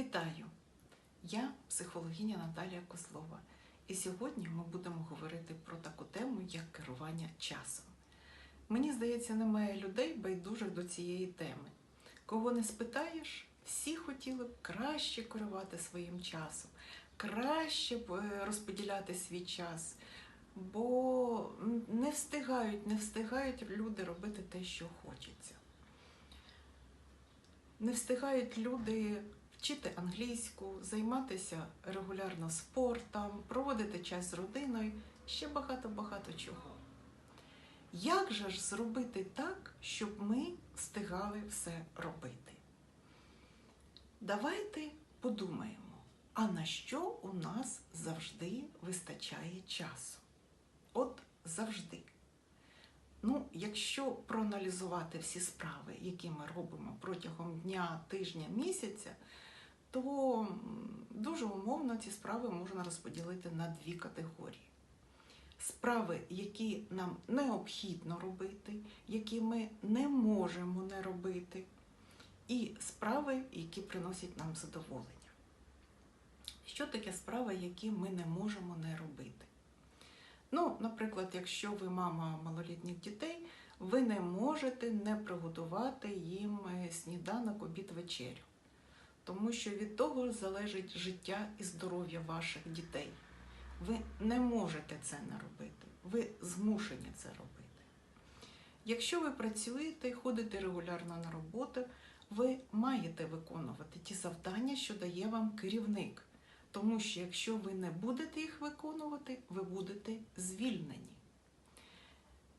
Вітаю! Я психологиня Наталія Козлова. І сьогодні ми будемо говорити про таку тему, як керування часом. Мені здається, немає людей байдужих до цієї теми. Кого не спитаєш, всі хотіли б краще керувати своїм часом, краще б е, розподіляти свій час, бо не встигають, не встигають люди робити те, що хочеться. Не встигають люди вчити англійську, займатися регулярно спортом, проводити час з родиною, ще багато-багато чого. Як же ж зробити так, щоб ми встигали все робити? Давайте подумаємо, а на що у нас завжди вистачає часу? От завжди. Ну, якщо проаналізувати всі справи, які ми робимо протягом дня, тижня, місяця, то дуже умовно ці справи можна розподілити на дві категорії. Справи, які нам необхідно робити, які ми не можемо не робити, і справи, які приносять нам задоволення. Що таке справи, які ми не можемо не робити? Ну, наприклад, якщо ви мама малолітніх дітей, ви не можете не приготувати їм сніданок, обід, вечерю, тому що від того залежить життя і здоров'я ваших дітей. Ви не можете це не робити, ви змушені це робити. Якщо ви працюєте і ходите регулярно на роботу, ви маєте виконувати ті завдання, що дає вам керівник. Тому що якщо ви не будете їх виконувати, ви будете звільнені.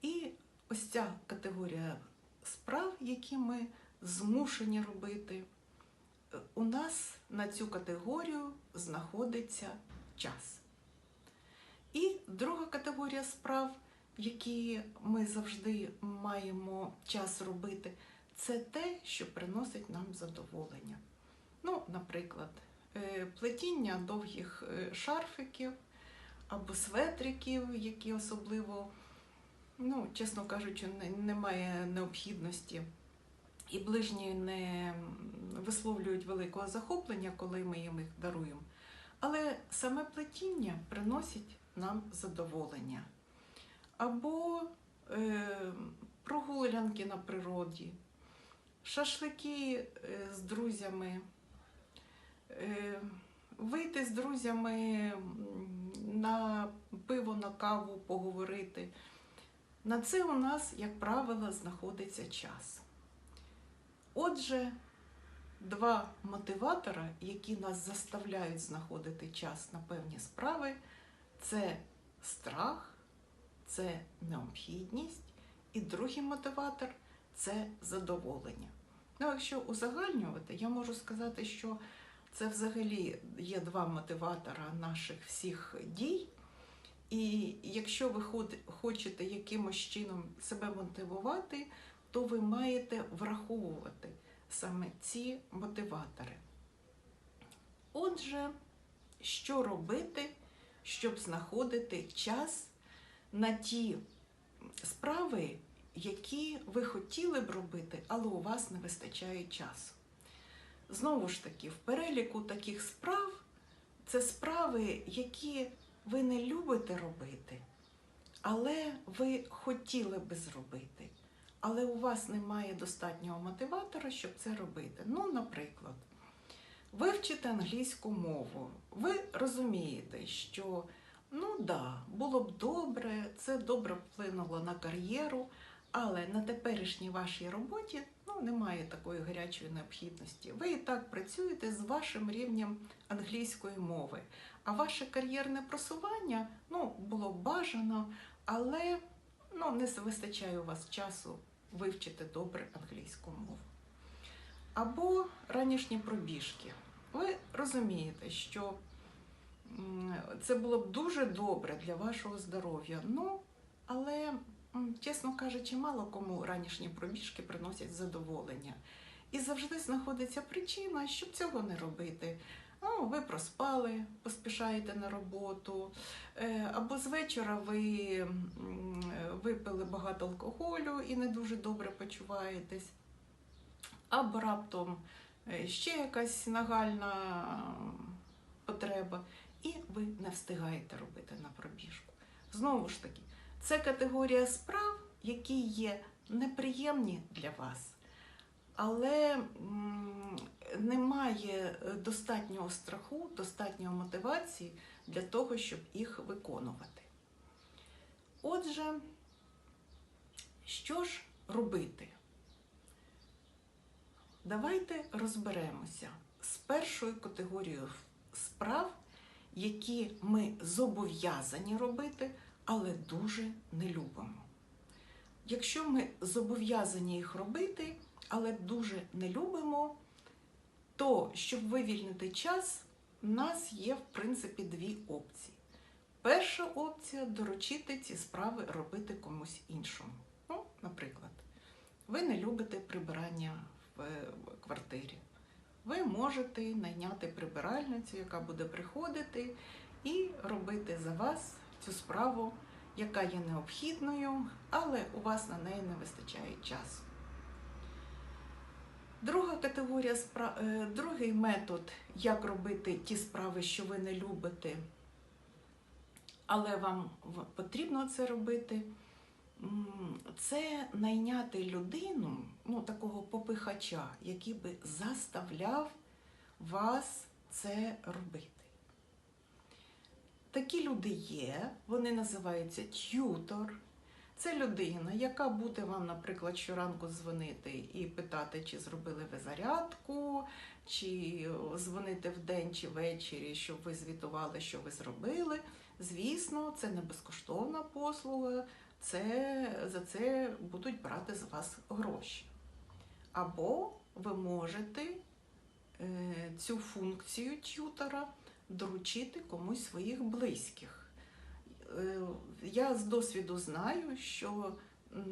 І ось ця категорія справ, які ми змушені робити, у нас на цю категорію знаходиться час. І друга категорія справ, які ми завжди маємо час робити, це те, що приносить нам задоволення. Ну, наприклад, плетіння довгих шарфиків або светриків, які особливо, ну, чесно кажучи, немає необхідності. І ближні не висловлюють великого захоплення, коли ми їм їх даруємо. Але саме плетіння приносить нам задоволення. Або е, прогулянки на природі, шашлики з друзями. Вийти з друзями на пиво, на каву, поговорити. На це у нас, як правило, знаходиться час. Отже, два мотиватора, які нас заставляють знаходити час на певні справи, це страх, це необхідність, і другий мотиватор це задоволення. Ну, якщо узагальнювати, я можу сказати, що це взагалі є два мотиватора наших всіх дій. І якщо ви хочете якимось чином себе мотивувати, то ви маєте враховувати саме ці мотиватори. Отже, що робити, щоб знаходити час на ті справи, які ви хотіли б робити, але у вас не вистачає часу. Знову ж таки, в переліку таких справ це справи, які ви не любите робити, але ви хотіли би зробити. Але у вас немає достатнього мотиватора, щоб це робити. Ну, наприклад, вивчити англійську мову. Ви розумієте, що ну да, було б добре, це добре вплинуло на кар'єру, але на теперішній вашій роботі ну, немає такої гарячої необхідності. Ви і так працюєте з вашим рівнем англійської мови. А ваше кар'єрне просування ну, було б бажано, але ну, не вистачає у вас часу вивчити добре англійську мову. Або ранішні пробіжки. Ви розумієте, що це було б дуже добре для вашого здоров'я. Ну, але чесно кажучи, мало кому ранішні пробіжки приносять задоволення. І завжди знаходиться причина, щоб цього не робити. Ну, ви проспали, поспішаєте на роботу, е, або з вечора ви випили багато алкоголю і не дуже добре почуваєтесь, або раптом е, ще якась нагальна потреба, і ви не встигаєте робити на пробіжку. Знову ж таки, це категорія справ, які є неприємні для вас, але немає е, достатнього страху, достатньої мотивації для того, щоб їх виконувати. Отже, що ж робити? Давайте розберемося з першою категорією справ, які ми зобов'язані робити, але дуже не любимо. Якщо ми зобов'язані їх робити, але дуже не любимо, то щоб вивільнити час, у нас є в принципі дві опції. Перша опція доручити ці справи робити комусь іншому. Ну, наприклад, ви не любите прибирання в квартирі. Ви можете найняти прибиральницю, яка буде приходити і робити за вас цю справу, яка є необхідною, але у вас на неї не вистачає часу. Друга категорія е, другий метод, як робити ті справи, що ви не любите, але вам потрібно це робити, це найняти людину, ну, такого попихача, який би заставляв вас це робити. Такі люди є, вони називаються т'ютор. Це людина, яка буде вам, наприклад, щоранку дзвонити і питати, чи зробили ви зарядку, чи дзвонити вдень чи ввечері, щоб ви звітували, що ви зробили. Звісно, це не безкоштовна послуга, це, за це будуть брати з вас гроші. Або ви можете е, цю функцію т'ютора доручити комусь своїх близьких. Е, Я з досвіду знаю, що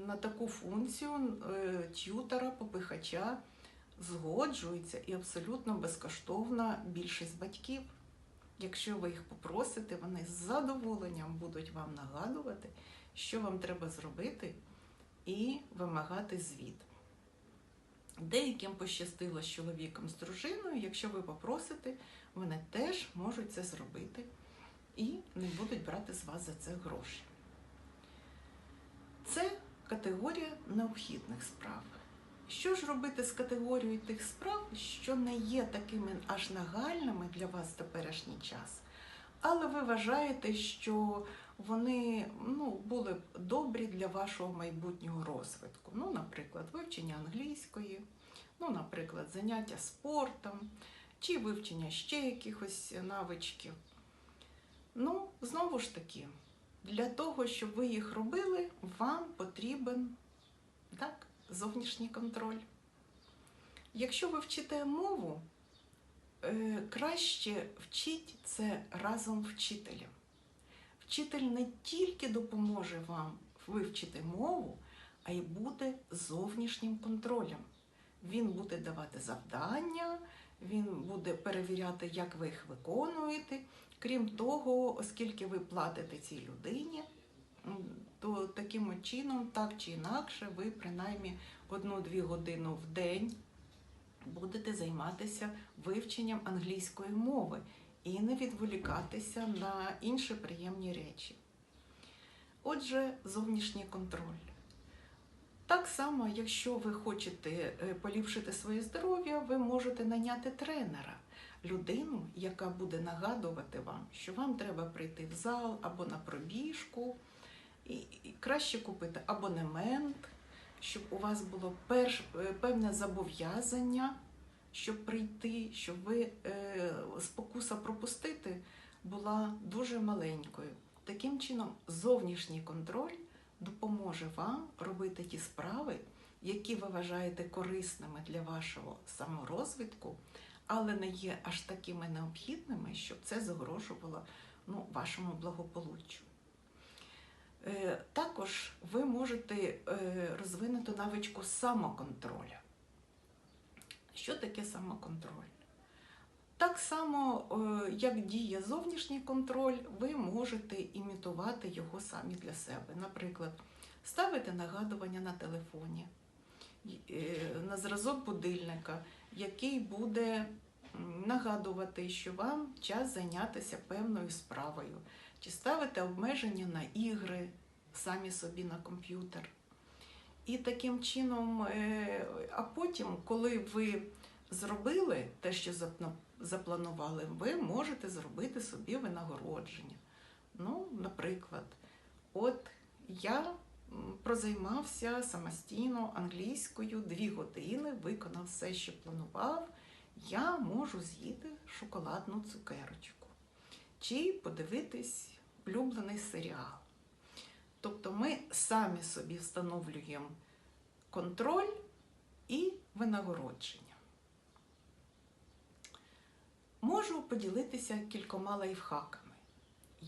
на таку функцію е, т'ютора, попихача згоджується і абсолютно безкоштовна більшість батьків. Якщо ви їх попросите, вони з задоволенням будуть вам нагадувати, що вам треба зробити, і вимагати звіт. Деяким пощастило з чоловіком, з дружиною, якщо ви попросите, вони теж можуть це зробити і не будуть брати з вас за це гроші. Це категорія необхідних справ. Що ж робити з категорією тих справ, що не є такими аж нагальними для вас в теперішній час, але ви вважаєте, що вони ну, були б добрі для вашого майбутнього розвитку? Ну, наприклад, вивчення англійської, ну, наприклад, заняття спортом чи вивчення ще якихось навичків. Ну, знову ж таки, для того, щоб ви їх робили, вам потрібен так, зовнішній контроль. Якщо ви вчите мову, е, краще вчіть це разом вчителем. Вчитель не тільки допоможе вам вивчити мову, а й буде зовнішнім контролем. Він буде давати завдання, він буде перевіряти, як ви їх виконуєте. Крім того, оскільки ви платите цій людині, то таким чином, так чи інакше, ви принаймні одну-дві години в день будете займатися вивченням англійської мови і не відволікатися на інші приємні речі. Отже, зовнішній контроль. Так само, якщо ви хочете е, поліпшити своє здоров'я, ви можете наняти тренера, людину, яка буде нагадувати вам, що вам треба прийти в зал або на пробіжку, і, краще купити абонемент, щоб у вас було перш, е, певне зобов'язання, щоб прийти, щоб ви е, спокуса пропустити була дуже маленькою. Таким чином, зовнішній контроль допоможе вам робити ті справи, які ви вважаєте корисними для вашого саморозвитку, але не є аж такими необхідними, щоб це загрожувало ну, вашому благополуччю. Е, Також ви можете е, розвинути навичку самоконтроля. Що таке самоконтроль? Так само, е, як діє зовнішній контроль, ви можете імітувати його самі для себе. Наприклад, ставите нагадування на телефоні, е, на зразок будильника, який буде нагадувати, що вам час зайнятися певною справою, чи ставити обмеження на ігри самі собі на комп'ютер. І таким чином, е, а потім, коли ви зробили те, що запланували, ви можете зробити собі винагородження. Ну, наприклад, от я прозаймався самостійно англійською дві години, виконав все, що планував. Я можу з'їти шоколадну цукерочку чи подивитись улюблений серіал. Тобто ми самі собі встановлюємо контроль і винагородження. Можу поділитися кількома лайфхаками,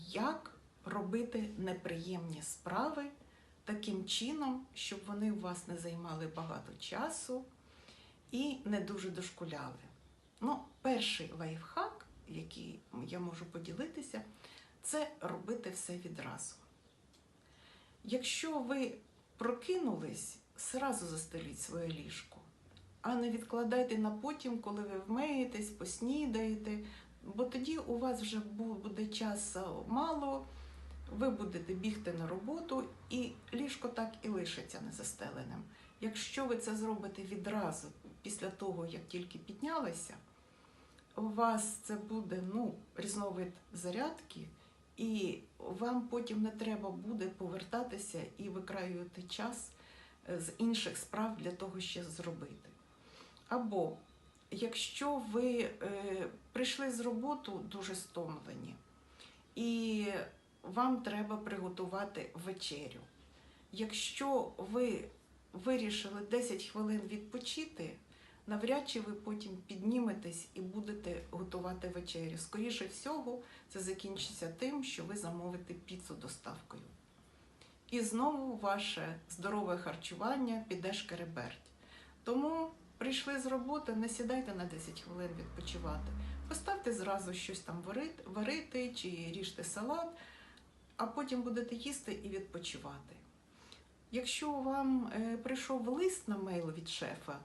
як робити неприємні справи таким чином, щоб вони у вас не займали багато часу і не дуже дошкуляли. Ну, перший лайфхак, який я можу поділитися, це робити все відразу. Якщо ви прокинулись, сразу застеліть своє ліжко, а не відкладайте на потім, коли ви вмиєтесь, поснідаєте, бо тоді у вас вже буде часу мало, ви будете бігти на роботу, і ліжко так і лишиться незастеленим. Якщо ви це зробите відразу, після того, як тільки піднялися, у вас це буде ну, різновид зарядки, і вам потім не треба буде повертатися і викраювати час е, з інших справ для того, щоб зробити. Або якщо ви е, прийшли з роботи дуже стомлені, і вам треба приготувати вечерю. Якщо ви вирішили 10 хвилин відпочити, навряд чи ви потім підніметесь і будете готувати вечерю. Скоріше всього, це закінчиться тим, що ви замовите піцу доставкою. І знову ваше здорове харчування піде шкереберть. Тому прийшли з роботи, не сідайте на 10 хвилин відпочивати. Поставте зразу щось там варити, варити чи ріжте салат, а потім будете їсти і відпочивати. Якщо вам е, прийшов лист на мейл від шефа,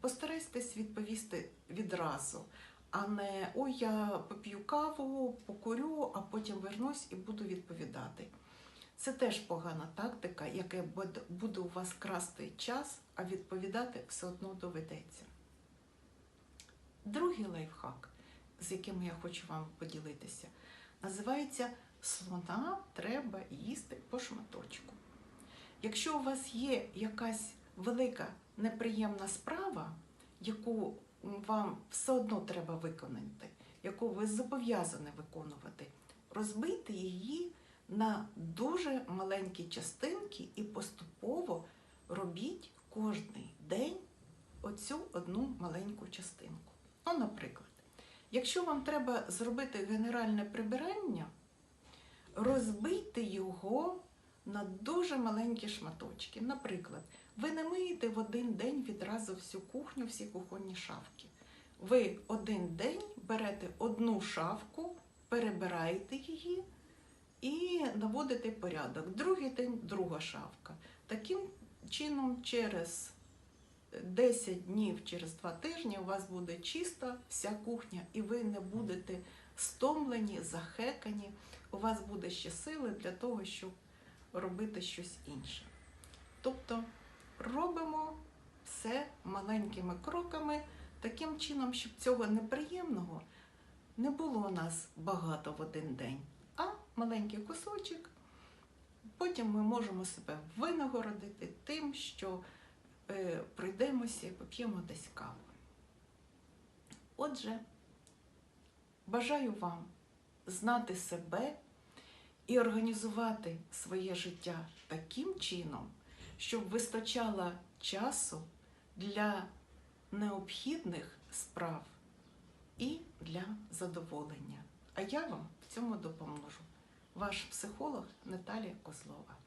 постарайтесь відповісти відразу, а не ой, я поп'ю каву, покурю, а потім вернусь і буду відповідати. Це теж погана тактика, яка буде- у вас красти час, а відповідати все одно доведеться. Другий лайфхак, з яким я хочу вам поділитися, називається Слона треба їсти по шматочку. Якщо у вас є якась велика неприємна справа, яку вам все одно треба виконати, яку ви зобов'язані виконувати, розбийте її на дуже маленькі частинки і поступово робіть кожний день оцю одну маленьку частинку. Ну, наприклад, якщо вам треба зробити генеральне прибирання, розбийте його на дуже маленькі шматочки. Наприклад, ви не миєте в один день відразу всю кухню, всі кухонні шафки. Ви один день берете одну шафку, перебираєте її і наводите порядок. Другий день друга шафка. Таким чином, через 10 днів, через 2 тижні у вас буде чиста вся кухня, і ви не будете стомлені, захекані. У вас буде ще сили для того, щоб робити щось інше. Тобто робимо все маленькими кроками, таким чином, щоб цього неприємного не було у нас багато в один день, маленький кусочок. Потім ми можемо себе винагородити тим, що е, пройдемося і поп'ємо десь каву. Отже, бажаю вам знати себе і організувати своє життя таким чином, щоб вистачало часу для необхідних справ і для задоволення. А я вам в цьому допоможу. Ваш психолог Наталія Козлова.